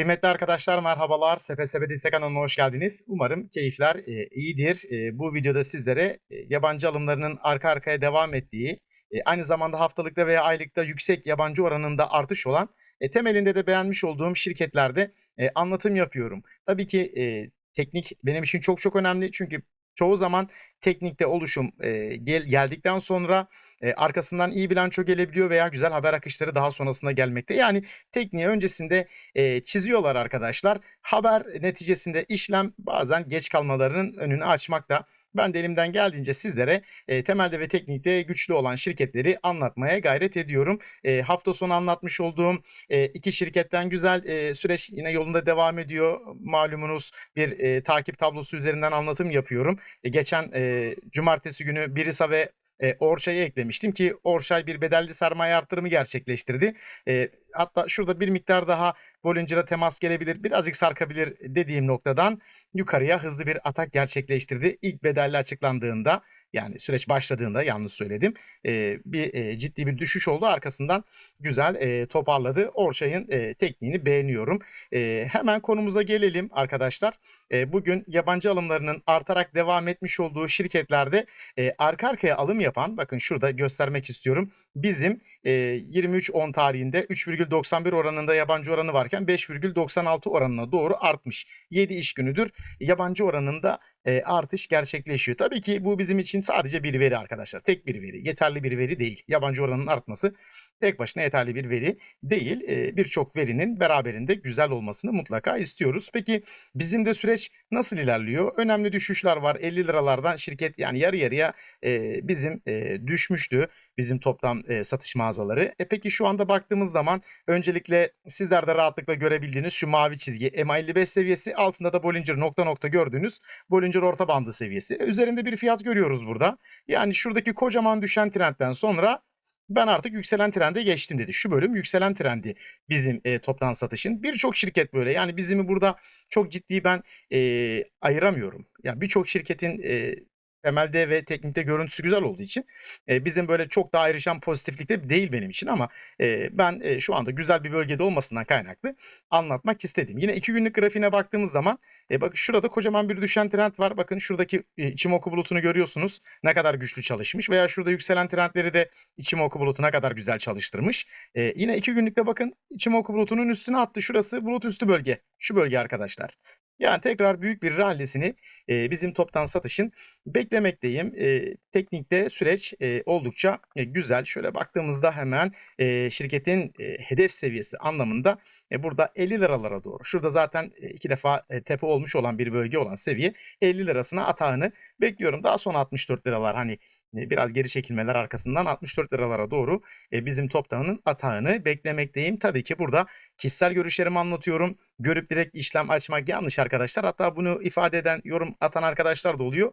Kıymetli arkadaşlar merhabalar. SPSB Disse kanalına hoş geldiniz. Umarım keyifler e, iyidir. E, bu videoda sizlere e, yabancı alımlarının arka arkaya devam ettiği, e, aynı zamanda haftalıkta veya aylıkta yüksek yabancı oranında artış olan, e, temelinde de beğenmiş olduğum şirketlerde e, anlatım yapıyorum. Tabii ki e, teknik benim için çok çok önemli çünkü çoğu zaman teknikte oluşum e, gel, geldikten sonra e, arkasından iyi bilanço gelebiliyor veya güzel haber akışları daha sonrasında gelmekte. Yani tekniği öncesinde e, çiziyorlar arkadaşlar. Haber neticesinde işlem bazen geç kalmalarının önünü açmakta. Ben de elimden geldiğince sizlere e, temelde ve teknikte güçlü olan şirketleri anlatmaya gayret ediyorum. E, hafta sonu anlatmış olduğum e, iki şirketten güzel e, süreç yine yolunda devam ediyor. Malumunuz bir e, takip tablosu üzerinden anlatım yapıyorum. E, geçen e, cumartesi günü Birisa ve e, Orçay'ı eklemiştim ki Orçay bir bedelli sermaye artırımı gerçekleştirdi. E, hatta şurada bir miktar daha Bollinger'a temas gelebilir, birazcık sarkabilir dediğim noktadan yukarıya hızlı bir atak gerçekleştirdi. İlk bedelli açıklandığında yani süreç başladığında yanlış söyledim. E, bir e, ciddi bir düşüş oldu. Arkasından güzel e, toparladı. Orçay'ın e, tekniğini beğeniyorum. E, hemen konumuza gelelim arkadaşlar. E, bugün yabancı alımlarının artarak devam etmiş olduğu şirketlerde e, arka arkaya alım yapan bakın şurada göstermek istiyorum. Bizim e, 23-10 tarihinde 3,91 oranında yabancı oranı varken 5,96 oranına doğru artmış. 7 iş günüdür yabancı oranında e, artış gerçekleşiyor. Tabii ki bu bizim için sadece bir veri arkadaşlar. Tek bir veri. Yeterli bir veri değil. Yabancı oranının artması tek başına yeterli bir veri değil. E, Birçok verinin beraberinde güzel olmasını mutlaka istiyoruz. Peki bizim de süreç nasıl ilerliyor? Önemli düşüşler var. 50 liralardan şirket yani yarı yarıya e, bizim e, düşmüştü. Bizim toplam e, satış mağazaları. E peki şu anda baktığımız zaman öncelikle sizler de rahatlıkla görebildiğiniz şu mavi çizgi MA55 seviyesi altında da Bollinger nokta nokta gördüğünüz Bollinger orta bandı seviyesi. E, Üzerinde bir fiyat görüyoruz burada. Yani şuradaki kocaman düşen trendten sonra ben artık yükselen trende geçtim dedi. Şu bölüm yükselen trendi bizim e, toptan satışın. Birçok şirket böyle. Yani bizimi burada çok ciddi ben e, ayıramıyorum. Yani birçok şirketin e, temelde ve teknikte görüntüsü güzel olduğu için e, bizim böyle çok daha ayrışan pozitiflikte değil benim için ama e, ben e, şu anda güzel bir bölgede olmasından kaynaklı anlatmak istedim. Yine iki günlük grafiğine baktığımız zaman e, bakın şurada kocaman bir düşen trend var. Bakın şuradaki e, Ichimoku bulutunu görüyorsunuz. Ne kadar güçlü çalışmış veya şurada yükselen trendleri de Ichimoku bulutu ne kadar güzel çalıştırmış. E, yine iki günlükte bakın Ichimoku bulutunun üstüne attı. Şurası bulut üstü bölge. Şu bölge arkadaşlar. Yani tekrar büyük bir rallisini e, bizim toptan satışın beklemekteyim. E, teknikte süreç e, oldukça e, güzel. Şöyle baktığımızda hemen e, şirketin e, hedef seviyesi anlamında e, burada 50 liralara doğru. Şurada zaten e, iki defa e, tepe olmuş olan bir bölge olan seviye 50 lirasına atağını bekliyorum. Daha sonra 64 liralar hani biraz geri çekilmeler arkasından 64 liralara doğru bizim toptanın atağını beklemekteyim. Tabii ki burada kişisel görüşlerimi anlatıyorum. Görüp direkt işlem açmak yanlış arkadaşlar. Hatta bunu ifade eden, yorum atan arkadaşlar da oluyor.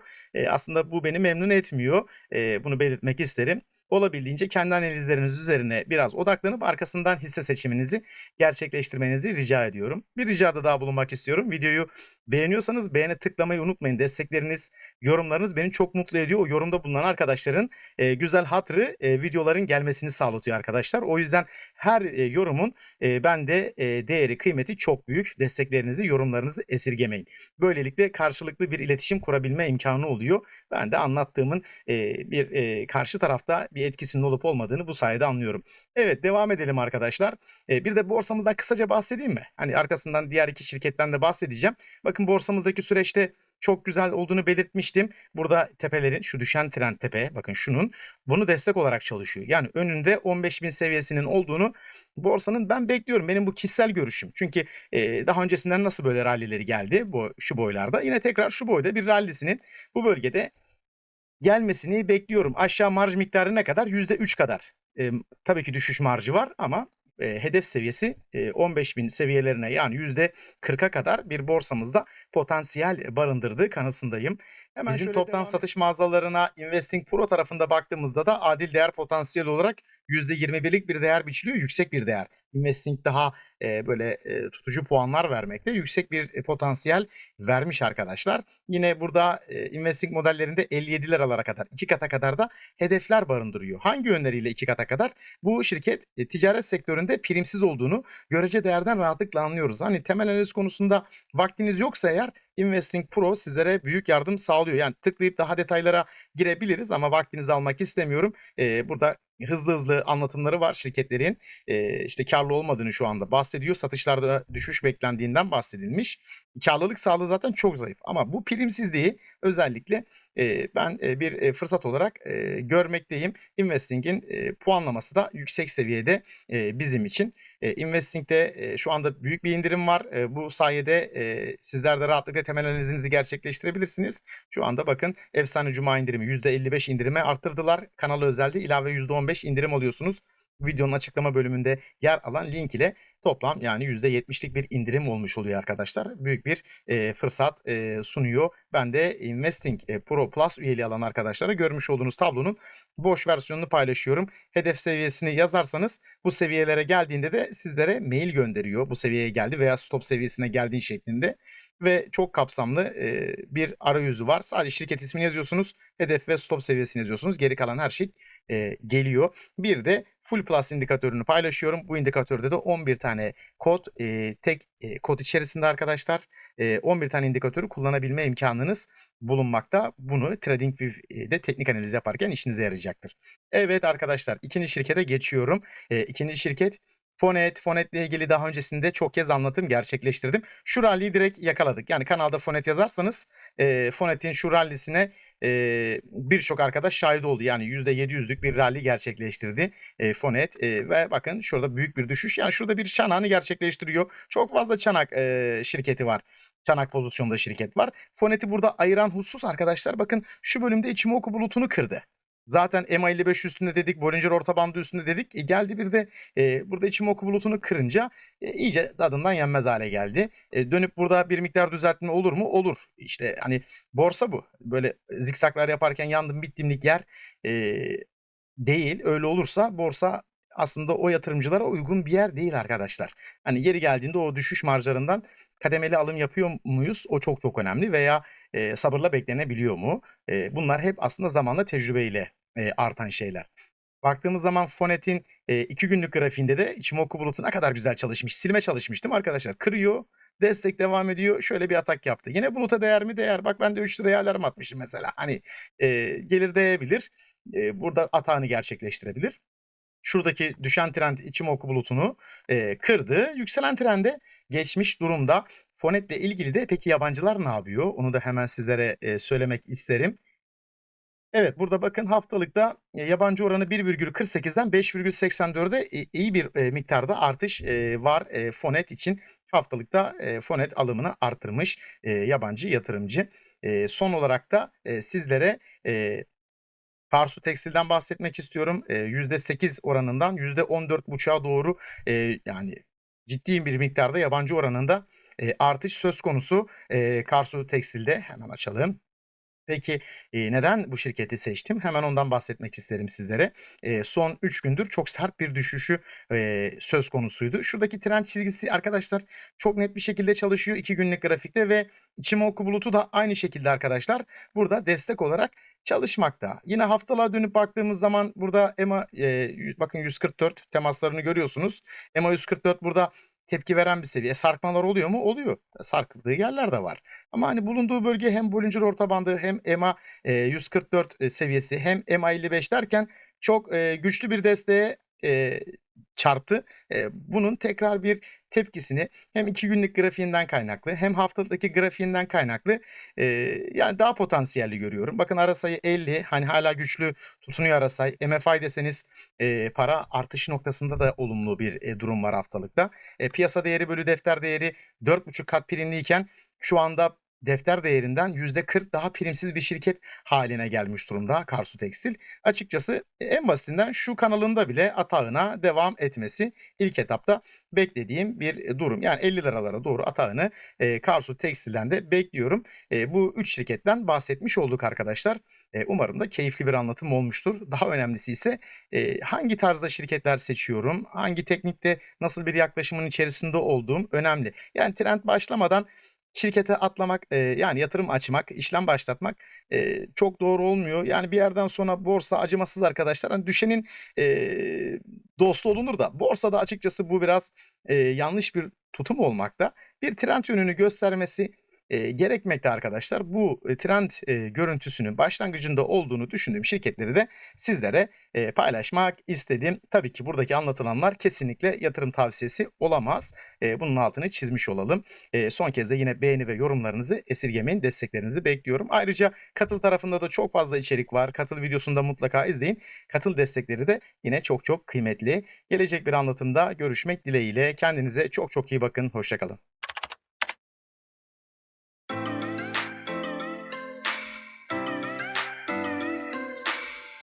Aslında bu beni memnun etmiyor. Bunu belirtmek isterim olabildiğince kendi analizleriniz üzerine biraz odaklanıp arkasından hisse seçiminizi gerçekleştirmenizi rica ediyorum. Bir ricada daha bulunmak istiyorum. Videoyu beğeniyorsanız beğene tıklamayı unutmayın. Destekleriniz, yorumlarınız beni çok mutlu ediyor. O yorumda bulunan arkadaşların e, güzel hatrı e, videoların gelmesini sağlatıyor arkadaşlar. O yüzden her e, yorumun e, bende e, değeri, kıymeti çok büyük. Desteklerinizi, yorumlarınızı esirgemeyin. Böylelikle karşılıklı bir iletişim kurabilme imkanı oluyor. Ben de anlattığımın e, bir e, karşı tarafta bir etkisinin olup olmadığını bu sayede anlıyorum. Evet devam edelim arkadaşlar. E, bir de borsamızdan kısaca bahsedeyim mi? Hani arkasından diğer iki şirketten de bahsedeceğim. Bakın borsamızdaki süreçte çok güzel olduğunu belirtmiştim. Burada tepelerin şu düşen trend tepe bakın şunun bunu destek olarak çalışıyor. Yani önünde 15.000 seviyesinin olduğunu borsanın ben bekliyorum. Benim bu kişisel görüşüm. Çünkü e, daha öncesinden nasıl böyle rallileri geldi bu şu boylarda. Yine tekrar şu boyda bir rallisinin bu bölgede gelmesini bekliyorum. Aşağı marj miktarı ne kadar? %3 kadar. E, tabii ki düşüş marjı var ama e, hedef seviyesi e, 15.000 seviyelerine yani %40'a kadar bir borsamızda potansiyel barındırdığı kanısındayım. Hemen Bizim toptan satış mağazalarına Investing Pro tarafında baktığımızda da adil değer potansiyeli olarak %21'lik bir değer biçiliyor. Yüksek bir değer. Investing daha e, böyle e, tutucu puanlar vermekte. Yüksek bir e, potansiyel vermiş arkadaşlar. Yine burada e, Investing modellerinde 57 liralara kadar, 2 kata kadar da hedefler barındırıyor. Hangi yönleriyle 2 kata kadar? Bu şirket e, ticaret sektöründe primsiz olduğunu görece değerden rahatlıkla anlıyoruz. Hani temel analiz konusunda vaktiniz yoksa eğer Investing Pro sizlere büyük yardım sağlıyor. Yani tıklayıp daha detaylara girebiliriz ama vaktinizi almak istemiyorum. Ee, burada hızlı hızlı anlatımları var şirketlerin. Ee, işte karlı olmadığını şu anda bahsediyor. Satışlarda düşüş beklendiğinden bahsedilmiş. Karlılık sağlığı zaten çok zayıf. Ama bu primsizliği özellikle e, ben e, bir e, fırsat olarak e, görmekteyim. Investing'in e, puanlaması da yüksek seviyede e, bizim için. E, Investing'de e, şu anda büyük bir indirim var. E, bu sayede e, sizler de rahatlıkla temel analizinizi gerçekleştirebilirsiniz. Şu anda bakın efsane cuma indirimi %55 indirime arttırdılar. Kanala özelde ilave %15 indirim alıyorsunuz. Videonun açıklama bölümünde yer alan link ile toplam yani %70'lik bir indirim olmuş oluyor arkadaşlar. Büyük bir e, fırsat e, sunuyor. Ben de Investing e, Pro Plus üyeliği alan arkadaşlara görmüş olduğunuz tablonun boş versiyonunu paylaşıyorum. Hedef seviyesini yazarsanız bu seviyelere geldiğinde de sizlere mail gönderiyor. Bu seviyeye geldi veya stop seviyesine geldiği şeklinde ve çok kapsamlı e, bir arayüzü var. Sadece şirket ismini yazıyorsunuz, hedef ve stop seviyesini yazıyorsunuz. Geri kalan her şey e, geliyor. Bir de Full Plus indikatörünü paylaşıyorum. Bu indikatörde de 11 tane kod, e, tek e, kod içerisinde arkadaşlar e, 11 tane indikatörü kullanabilme imkanınız bulunmakta. Bunu TradingView'de teknik analiz yaparken işinize yarayacaktır. Evet arkadaşlar ikinci şirkete geçiyorum. E, ikinci şirket Fonet, Fonet'le ilgili daha öncesinde çok kez anlatım gerçekleştirdim. Şu rally'yi direkt yakaladık. Yani kanalda Fonet yazarsanız e, Fonet'in şu rallisine e, birçok arkadaş şahit oldu. Yani %700'lük bir rally gerçekleştirdi e, Fonet. E, ve bakın şurada büyük bir düşüş. Yani şurada bir çanağını gerçekleştiriyor. Çok fazla çanak e, şirketi var. Çanak pozisyonda şirket var. Fonet'i burada ayıran husus arkadaşlar bakın şu bölümde Ichimoku bulutunu kırdı. Zaten MA55 üstünde dedik, Bollinger orta bandı üstünde dedik. E, geldi bir de e, burada Ichimoku bulutunu kırınca e, iyice tadından yenmez hale geldi. E, dönüp burada bir miktar düzeltme olur mu? Olur. İşte hani borsa bu. Böyle zikzaklar yaparken yandım bittimlik yer e, değil. Öyle olursa borsa aslında o yatırımcılara uygun bir yer değil arkadaşlar. Hani yeri geldiğinde o düşüş marjlarından kademeli alım yapıyor muyuz? O çok çok önemli veya e, sabırla beklenebiliyor mu? E, bunlar hep aslında zamanla tecrübeyle e, artan şeyler. Baktığımız zaman Fonet'in e, iki günlük grafiğinde de Ichimoku bulutu ne kadar güzel çalışmış. Silme çalışmış değil mi arkadaşlar? Kırıyor, destek devam ediyor. Şöyle bir atak yaptı. Yine buluta değer mi? Değer. Bak ben de 3 liraya alarm atmışım mesela. Hani e, gelir değebilir. E, burada atağını gerçekleştirebilir. Şuradaki düşen trend Ichimoku bulutunu e, kırdı. Yükselen trende geçmiş durumda. Fonet'le ilgili de peki yabancılar ne yapıyor? Onu da hemen sizlere e, söylemek isterim. Evet burada bakın haftalıkta e, yabancı oranı 1,48'den 5,84'e e, iyi bir e, miktarda artış e, var Fonet için. Haftalıkta Fonet alımını artırmış yabancı yatırımcı. Son olarak da sizlere Karsu Tekstil'den bahsetmek istiyorum. E, %8 oranından %14,5'a doğru yani ciddi bir miktarda yabancı oranında artış söz konusu Karsu Tekstil'de. Hemen açalım. Peki neden bu şirketi seçtim? Hemen ondan bahsetmek isterim sizlere. Son 3 gündür çok sert bir düşüşü söz konusuydu. Şuradaki trend çizgisi arkadaşlar çok net bir şekilde çalışıyor 2 günlük grafikte ve Ichimoku bulutu da aynı şekilde arkadaşlar burada destek olarak çalışmakta. Yine haftalığa dönüp baktığımız zaman burada EMA e, bakın 144 temaslarını görüyorsunuz. EMA 144 burada tepki veren bir seviye. Sarkmalar oluyor mu? Oluyor. Sarkıldığı yerler de var. Ama hani bulunduğu bölge hem Bollinger orta bandı hem EMA e, 144 e, seviyesi hem EMA 55 derken çok e, güçlü bir desteğe e, çarptı. E, bunun tekrar bir tepkisini hem iki günlük grafiğinden kaynaklı hem haftalıktaki grafiğinden kaynaklı e, yani daha potansiyelli görüyorum. Bakın arasayı 50 hani hala güçlü tutunuyor arasay. MFI deseniz e, para artış noktasında da olumlu bir e, durum var haftalıkta. E, piyasa değeri bölü defter değeri 4,5 kat primliyken şu anda defter değerinden %40 daha primsiz bir şirket haline gelmiş durumda Karsu Tekstil. Açıkçası e, en basitinden şu kanalında bile atağına devam etmesi ilk etapta beklediğim bir e, durum. Yani 50 liralara doğru atağını e, Karsu Tekstil'den de bekliyorum. E, bu 3 şirketten bahsetmiş olduk arkadaşlar. E, umarım da keyifli bir anlatım olmuştur. Daha önemlisi ise e, hangi tarzda şirketler seçiyorum, hangi teknikte nasıl bir yaklaşımın içerisinde olduğum önemli. Yani trend başlamadan şirkete atlamak, eee, yani yatırım açmak, işlem başlatmak, eee, çok doğru olmuyor. Yani bir yerden sonra borsa acımasız arkadaşlar. Hani düşenin, eee, dostu olunur da borsada açıkçası bu biraz, eee, yanlış bir tutum olmakta. Bir trend yönünü göstermesi, eee, gerekmekte arkadaşlar. Bu, trend, eee, görüntüsünün başlangıcında olduğunu düşündüğüm şirketleri de sizlere, eee, paylaşmak istedim. Tabii ki buradaki anlatılanlar kesinlikle yatırım tavsiyesi olamaz. Eee, bunun altını çizmiş olalım. Eee, son kez de yine beğeni ve yorumlarınızı esirgemeyin, desteklerinizi bekliyorum. Ayrıca Katıl tarafında da çok fazla içerik var. Katıl videosunu da mutlaka izleyin. Katıl destekleri de yine çok çok kıymetli. Gelecek bir anlatımda görüşmek dileğiyle. Kendinize çok çok iyi bakın. Hoşça kalın.